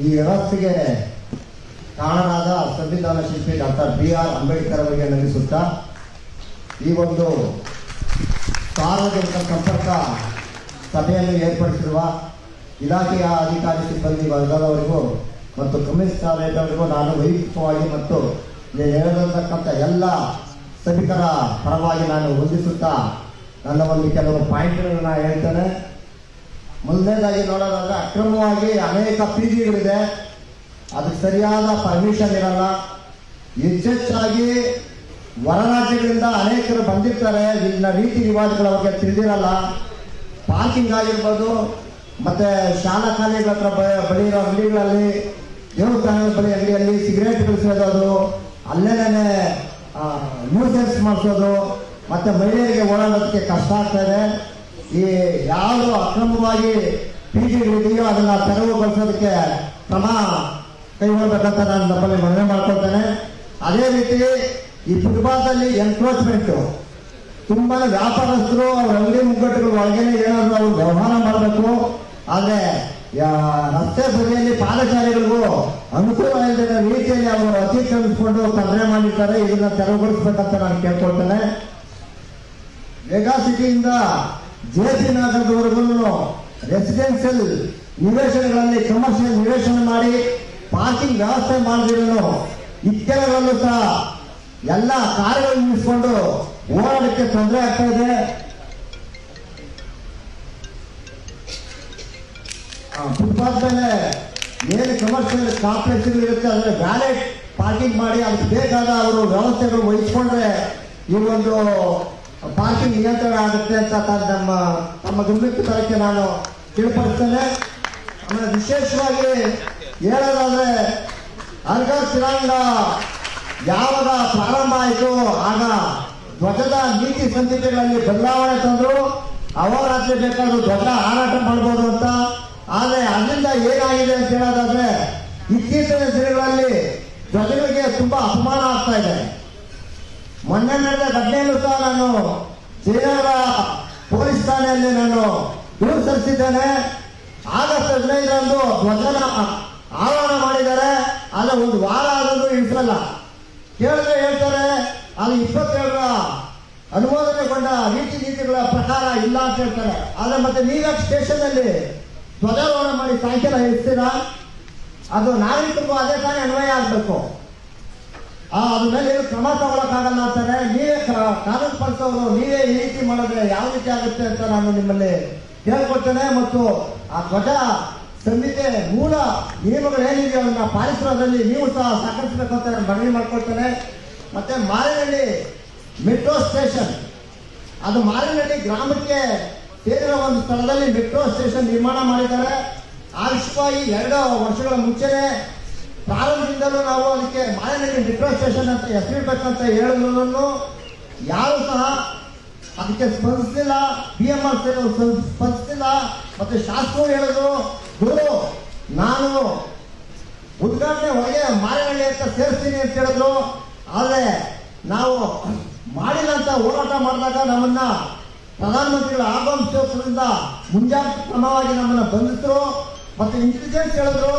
ಈ ವ್ಯವಸ್ಥೆಗೆ ಕಾರಣರಾದ ಸಂವಿಧಾನ ಶಿಲ್ಪಿ ಡಾಕ್ಟರ್ ಬಿ ಆರ್ ಅಂಬೇಡ್ಕರ್ ಅವರಿಗೆ ನಮಿಸುತ್ತಾ, ಈ ಒಂದು ಸಾರ್ವಜನಿಕ ಸಂಪರ್ಕ ಸಭೆಯನ್ನು ಏರ್ಪಡಿಸಿರುವ ಇಲಾಖೆಯ ಅಧಿಕಾರಿ ಸಿಬ್ಬಂದಿ ವರ್ಗದವರಿಗೂ ಮತ್ತು ಕಮಿಷನರೇಟವರಿಗೂ ನಾನು ವೈಯಕ್ತಿಕವಾಗಿ ಮತ್ತು ಹೇಳತಕ್ಕಂಥ ಎಲ್ಲ ಸಭಿಕರ ಪರವಾಗಿ ನಾನು ವಂದಿಸುತ್ತಾ ನನ್ನ ಒಂದು ಕೆಲವು ಪಾಯಿಂಟ್ಗಳನ್ನು ಹೇಳ್ತೇನೆ. ಮೊದಲನೇದಾಗಿ ನೋಡೋದಾದ್ರೆ ಅಕ್ರಮವಾಗಿ ಅನೇಕ ಪಿ ಜಿಗಳಿದೆ ಅದಕ್ಕೆ ಸರಿಯಾದ ಪರ್ಮಿಷನ್ ಇರಲ್ಲ. ಹೆಚ್ಚೆಚ್ಚಾಗಿ ಹೊರ ರಾಜ್ಯಗಳಿಂದ ಅನೇಕರು ಬಂದಿರ್ತಾರೆ. ಇಲ್ಲಿನ ರೀತಿ ರಿವಾಜ್ಗಳ ಬಗ್ಗೆ ತಿಳಿದಿರಲ್ಲ. ಪಾರ್ಕಿಂಗ್ ಆಗಿರ್ಬೋದು, ಮತ್ತೆ ಶಾಲಾ ಕಾಲೇಜುಗಳ ಹತ್ರ ಬಳಿ ಇರೋ ಅಂಗಡಿಗಳಲ್ಲಿ ದೇವಸ್ಥಾನಗಳ ಬಳಿ ಅಂಗಡಿಯಲ್ಲಿ ಸಿಗರೇಟ್ಗಳು ಬಿಡಿಸೋದು ಅಲ್ಲೇನೇ ನ್ಯೂಸೆನ್ಸ್ ಮಾಡಿಸೋದು, ಮತ್ತೆ ಮಹಿಳೆಯರಿಗೆ ಓಡಾಡೋದಕ್ಕೆ ಕಷ್ಟ ಆಗ್ತಾ ಇದೆ. ಈ ಯಾವುದು ಅಕ್ರಮವಾಗಿ ಪಿ ಜಿಗಳಿದೆಯೋ ಅದನ್ನ ತೆರವುಗೊಳಿಸೋದಕ್ಕೆ ಕ್ರಮ ಕೈಗೊಳ್ಬೇಕಂತ ನಾನು ನಮ್ಮಲ್ಲಿ ಮನವಿ ಮಾಡ್ಕೊಳ್ತೇನೆ. ಅದೇ ರೀತಿ ಈ ಫುಟ್ಬಾಲ್ದಲ್ಲಿ ಎನ್ಕ್ರೋಚ್ಮೆಂಟ್ ತುಂಬಾ ವ್ಯಾಪಾರಸ್ಥರು ಅವ್ರ ಅಂಗಡಿ ಮುಗ್ಗಟ್ಟುಗಳು ಒಳಗೇನೆ ಏನಾದ್ರು ಅವ್ರು ವ್ಯವಹಾರ ಮಾಡಬೇಕು. ಆದರೆ ರಸ್ತೆ ಬದಿಯಲ್ಲಿ ಪಾದಚಾರಿಗಳಿಗೂ ಅನುಕೂಲ ಇಲ್ಲದ ರೀತಿಯಲ್ಲಿ ಅವರು ಅತಿಕ್ರಮಿಸಿಕೊಂಡು ತೊಂದರೆ ಮಾಡಿರ್ತಾರೆ, ಇದನ್ನ ತೆರವುಗೊಳಿಸ್ಬೇಕಂತ ನಾನು ಕೇಳ್ಕೊಳ್ತೇನೆ. ಮೆಗಾ ಸಿಟಿಯಿಂದ ಜೆ ಪಿ ನಗರದವರೆಗೂ ರೆಸಿಡೆನ್ಷಿಯಲ್ ನಿವೇಶನಗಳಲ್ಲಿ ಕಮರ್ಷಿಯಲ್ ನಿವೇಶನ ಮಾಡಿ ಪಾರ್ಕಿಂಗ್ ವ್ಯವಸ್ಥೆ ಮಾಡಿದ್ರು ಇತ್ತೆಲ್ಲರಲ್ಲೂ ಸಹ ಎಲ್ಲ ಕಾರ್ಯಗಳು ನಿಲ್ಲಿಸ್ಕೊಂಡು ಓಡಾಡಕ್ಕೆ ತೊಂದರೆ ಆಗ್ತಾ ಇದೆ. ಫುಟ್ಪಾತ್ ಮೇಲೆ ಏನು ಕಮರ್ಷಿಯಲ್ ಕಾಂಪ್ಲೆಕ್ಸ್ ಇರುತ್ತೆ ಅದರ ವ್ಯಾಲೆಟ್ ಪಾರ್ಕಿಂಗ್ ಮಾಡಿ, ಅದಕ್ಕೆ ಬೇಕಾದ ಅವರು ವ್ಯವಸ್ಥೆಗಳು ವಹಿಸ್ಕೊಂಡ್ರೆ ಈ ಒಂದು ಪಾರ್ಕಿಂಗ್ ನಿಯಂತ್ರಣ ಆಗುತ್ತೆ ಅಂತ ನಮ್ಮ ನಮ್ಮ ಗಮನಕ್ಕೆ ತರಕ್ಕೆ ನಾನು ತಿಳಿಪಡಿಸ್ತೇನೆ ಆಮೇಲೆ ವಿಶೇಷವಾಗಿ ಹೇಳೋದಾದ್ರೆ ಅರ್ಗ ಶಿರಾಂಗ ಯಾವಾಗ ಪ್ರಾರಂಭ ಆಯಿತು ಆಗ ಧ್ವಜದ ನೀತಿ ಸಂಹಿತೆಗಳಲ್ಲಿ ಬದಲಾವಣೆ ತಂದ್ರು. ಅವರಾತ್ರಿ ಬೇಕಾದ್ರೂ ಧ್ವಜ ಹಾರಾಟ ಮಾಡ್ಬೋದು ಅಂತ. ಆದ್ರೆ ಅಲ್ಲಿಂದ ಏನಾಗಿದೆ ಅಂತ ಹೇಳೋದಾದ್ರೆ, ಇತ್ತೀಚಿನ ದಿನಗಳಲ್ಲಿ ಧ್ವಜಗಳಿಗೆ ತುಂಬಾ ಅಪಮಾನ ಆಗ್ತಾ ಇದೆ. ಮೊನ್ನೆ ನಡೆದ ಘಟನೆಯಲ್ಲೂ ಸಹ ನಾನು ಶ್ರೀನಗರ ಪೊಲೀಸ್ ಠಾಣೆಯಲ್ಲಿ ನಾನು ದೂರು ಸಲ್ಲಿಸಿದ್ದೇನೆ. ಆಗಸ್ಟ್ ಹದಿನೈದರಂದು ಧ್ವಜನ ಆರೋಹಣ ಮಾಡಿದ್ದಾರೆ. ಅಲ್ಲ, ಒಂದು ವಾರ ಆದರೂ ಇಳಿಸಲ್ಲ. ಕೇಳಿದ್ರೆ ಹೇಳ್ತಾರೆ ಅದು ಇಪ್ಪತ್ತೇಳರ ಅನುಮೋದನೆಗೊಂಡ ನೀತಿ ನೀತಿಗಳ ಪ್ರಕಾರ ಇಲ್ಲ ಅಂತ ಹೇಳ್ತಾರೆ. ಆದ್ರೆ ಮತ್ತೆ ನೀವ್ಯಾಕೆ ಸ್ಟೇಷನ್ ಅಲ್ಲಿ ಧ್ವಜಾರೋಹಣ ಮಾಡಿ ಸಾಯಂಕಾಲ ಇಳಿಸ್ತೀರಾ ಅದು ನಾಗರಿಕರಿಗೂ ಅದೇ ತಾನೇ ಅನ್ವಯ ಆಗ್ಬೇಕು. ಅದ್ರ ಮೇಲೆ ಏನು ಕ್ರಮ ತಗೊಳಕ್ಕಾಗಲ್ಲ ಅಂತಾರೆ ನೀವೇ ಕಾನೂನು ಪಡಿಸೋರು ನೀವೇ ಈ ರೀತಿ ಮಾಡಿದ್ರೆ ಯಾವ ರೀತಿ ಆಗುತ್ತೆ ಅಂತ ನಾನು ನಿಮ್ಮಲ್ಲಿ ಕೇಳ್ಕೊಳ್ತೇನೆ ಮತ್ತು ಆ ಧ್ವಜ ಸಂಹಿತೆ ಮೂಲ ನಿಯಮಗಳು ಏನಿದೆಯೋ ಅದನ್ನ ಪಾಲಿಸೋದ್ರಲ್ಲಿ ನೀವು ಸಹ ಅಂತ ನಾನು ಮನವಿ ಮಾಡ್ಕೊಳ್ತೇನೆ. ಮತ್ತೆ ಮಾರಿನಹಳ್ಳಿ ಮೆಟ್ರೋ ಸ್ಟೇಷನ್, ಅದು ಮಾರಿನಹಳ್ಳಿ ಗ್ರಾಮಕ್ಕೆ ಸೇರಿರೋ ಒಂದು ಸ್ಥಳದಲ್ಲಿ ಮೆಟ್ರೋ ಸ್ಟೇಷನ್ ನಿರ್ಮಾಣ ಮಾಡಿದ್ದಾರೆ. ಆ ವಿಷಯವಾಗಿ ಎರಡು ವರ್ಷಗಳ ಮುಂಚೆನೆ ಪ್ರಾರಂಭದಿಂದಲೂ ನಾವು ಅದಕ್ಕೆ ಮಾರಿನಹಳ್ಳಿ ಮೆಟ್ರೋ ಸ್ಟೇಷನ್ ಅಂತ ಹೆಸರಿಡ್ಬೇಕಂತ ಹೇಳಿದ್ರು ಯಾರು ಸಹ ಅದಕ್ಕೆ ಸ್ಪಂದಿಸಲಿಲ್ಲ ಬಿ ಎಂ ಆರ್ ಸ್ಪಂದಿಸಲಿಲ್ಲ. ಮತ್ತೆ ಶಾಸಕರು ಹೇಳಿದ್ರು, ಗುರು, ನಾನು ಉದ್ಘಾಟನೆ ಹೊರಗೆ ಮಾಯನಹಳ್ಳಿ ಅಂತ ಸೇರಿಸ್ತೀನಿ ಅಂತ ಹೇಳಿದ್ರು. ಆದ್ರೆ ನಾವು ಮಾಡಿಲ್ಲ ಅಂತ ಹೋರಾಟ ಮಾಡಿದಾಗ ನಮ್ಮನ್ನ ಪ್ರಧಾನಮಂತ್ರಿಗಳ ಆಗಮಿಸೋದ್ರಿಂದ ಮುಂಜಾಗ್ರತಾ ಕ್ರಮವಾಗಿ ನಮ್ಮನ್ನ ಬಂಧಿಸಿದ್ರು ಮತ್ತೆ ಇಂಟೆಲಿಜೆನ್ಸ್ ಹೇಳಿದ್ರು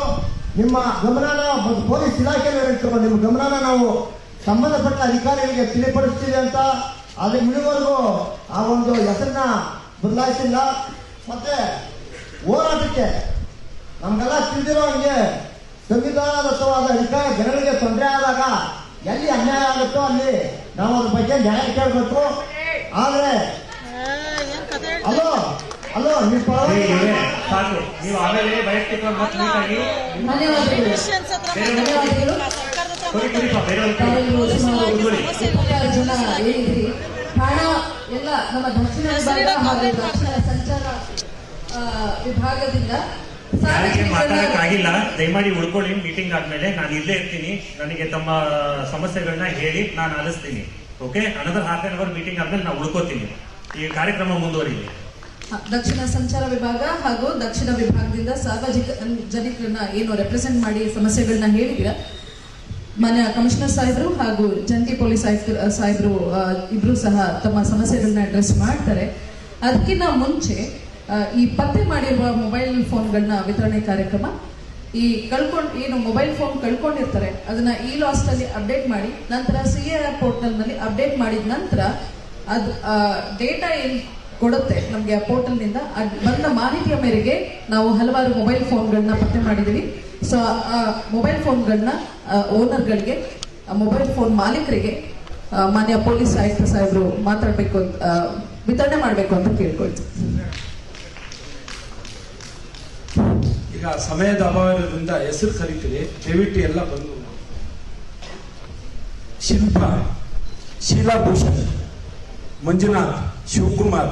ನಿಮ್ಮ ಗಮನನ ಪೊಲೀಸ್ ಇಲಾಖೆಯಲ್ಲಿಟ್ಟು ನಿಮ್ಮ ಗಮನನ ನಾವು ಸಂಬಂಧಪಟ್ಟ ಅಧಿಕಾರಿಗಳಿಗೆ ತಿಳಿಪಡಿಸ್ತೀವಿ ಅಂತ ಅಲ್ಲಿ ಮುಳುವರೆಗೂ ಆ ಒಂದು ಹೆಸರನ್ನ ಬದಲಾಯಿಸಿಲ್ಲ. ಮತ್ತೆ ಹೋರಾಟಕ್ಕೆ ನಮ್ಗೆಲ್ಲ ತಿಳಿದಿರೋ ಹಂಗೆ ಸಂವಿಧಾನದತ್ತವಾದ ಅಧಿಕಾರ ಜನಗಳಿಗೆ ತೊಂದರೆ ಆದಾಗ ಎಲ್ಲಿ ಅನ್ಯಾಯ ಆಗುತ್ತೋ ಅಲ್ಲಿ ನಾವು ಅದ್ರ ಬಗ್ಗೆ ನ್ಯಾಯ ಕೇಳಬೇಕು. ಆದ್ರೆ ಅಲೋ ಪರವಾಗಿ ಸಾಕು. ನೀವು ಆಮೇಲೆ ವೈಯಕ್ತಿಕ ಮತ್ತು ನೀಟಾಗಿ. ಇಪ್ಪತ್ತಾರು ಜನ ಏನಿದ್ರಿ ಹಣ ಎಲ್ಲ ನಮ್ಮ ದಕ್ಷಿಣ ವಿಭಾಗ ಹಾಗೂ ದಕ್ಷಿಣ ಸಂಚಾರ ವಿಭಾಗದಿಂದ ಯಾರಿಗೆ ಮಾತಾಡಕ್ಕಾಗಿಲ್ಲ ದಯಮಾಡಿ ಉಳ್ಕೊಳ್ಳಿ ಮೀಟಿಂಗ್ ಆದ್ಮೇಲೆ ನಾನು ಇಲ್ಲೇ ಇರ್ತೀನಿ. ನನಗೆ ತಮ್ಮ ಸಮಸ್ಯೆಗಳನ್ನ ಹೇಳಿ ನಾನು ಆಲಿಸ್ತೀನಿ. Okay another half an hour meeting ಆದ್ಮೇಲೆ ನಾನು ಉಳ್ಕೋತೀನಿ. ಈ ಕಾರ್ಯಕ್ರಮ ಮುಂದುವರಿಲಿ. ದಕ್ಷಿಣ ಸಂಚಾರ ವಿಭಾಗ ಹಾಗೂ ದಕ್ಷಿಣ ವಿಭಾಗದಿಂದ ಸಾರ್ವಜನಿಕ ಜನಿಕರನ್ನ ಏನು ರೆಪ್ರೆಸೆಂಟ್ ಮಾಡಿ ಸಮಸ್ಯೆಗಳನ್ನ ಹೇಳಿದಿರ ಮಾನ್ಯ ಕಮಿಷನರ್ ಸಾಹೇಬರು ಹಾಗೂ ಜಂಟಿ ಪೊಲೀಸ್ ಆಯುಕ್ತ ಸಾಹೇಬರು ಇಬ್ರು ಸಹ ತಮ್ಮ ಸಮಸ್ಯೆಗಳನ್ನ ಅಡ್ರೆಸ್ ಮಾಡ್ತಾರೆ. ಅದಕ್ಕಿಂತ ಮುಂಚೆ ಈ ಪತ್ತೆ ಮಾಡಿರುವ ಮೊಬೈಲ್ ಫೋನ್ಗಳನ್ನ ವಿತರಣೆ ಕಾರ್ಯಕ್ರಮ, ಈ ಕಳ್ಕೊಂಡು, ಏನು ಮೊಬೈಲ್ ಫೋನ್ ಕಳ್ಕೊಂಡಿರ್ತಾರೆ, ಅದನ್ನ ಈ ಲಾಸ್ಟ್ ಅಲ್ಲಿ ಅಪ್ಡೇಟ್ ಮಾಡಿ, ನಂತರ ಸಿ ಎ ಪೋರ್ಟಲ್ನಲ್ಲಿ ಅಪ್ಡೇಟ್ ಮಾಡಿದ ನಂತರ ಅದು ಡೇಟಾ ಏನ್ ಕೊಡುತ್ತೆ. ನಮಗೆ ಆ ಪೋರ್ಟಲ್ನಿಂದ ಬಂದ ಮಾಹಿತಿಯ ಮೇರೆಗೆ ನಾವು ಹಲವಾರು ಮೊಬೈಲ್ ಫೋನ್ಗಳನ್ನ ಪತ್ತೆ ಮಾಡಿದ್ದೀವಿ ಸೊ ಆ ಮೊಬೈಲ್ ಫೋನ್ಗಳನ್ನ ಓನರ್ಗಳಿಗೆ ಮೊಬೈಲ್ ಫೋನ್ ಮಾಲೀಕರಿಗೆ ಮಾನ್ಯ ಪೊಲೀಸ್ ಆಯುಕ್ತ ಸಾಹೇಬರು ಮಾತಾಡಬೇಕು ವಿತರಣೆ ಮಾಡಬೇಕು ಅಂತ ಕೇಳ್ಕೊಳ್ತೀವಿ. ಈಗ ಸಮಯದ ಅಭಾವದಿಂದ ಹೆಸರು ಕರಿತೀರಿ, ದಯವಿಟ್ಟು ಎಲ್ಲ ಬಂದು ಶಿಲ್ಪ, ಶೀಲಾಭೂಷಣ್, ಮಂಜುನಾಥ್, ಶಿವಕುಮಾರ್.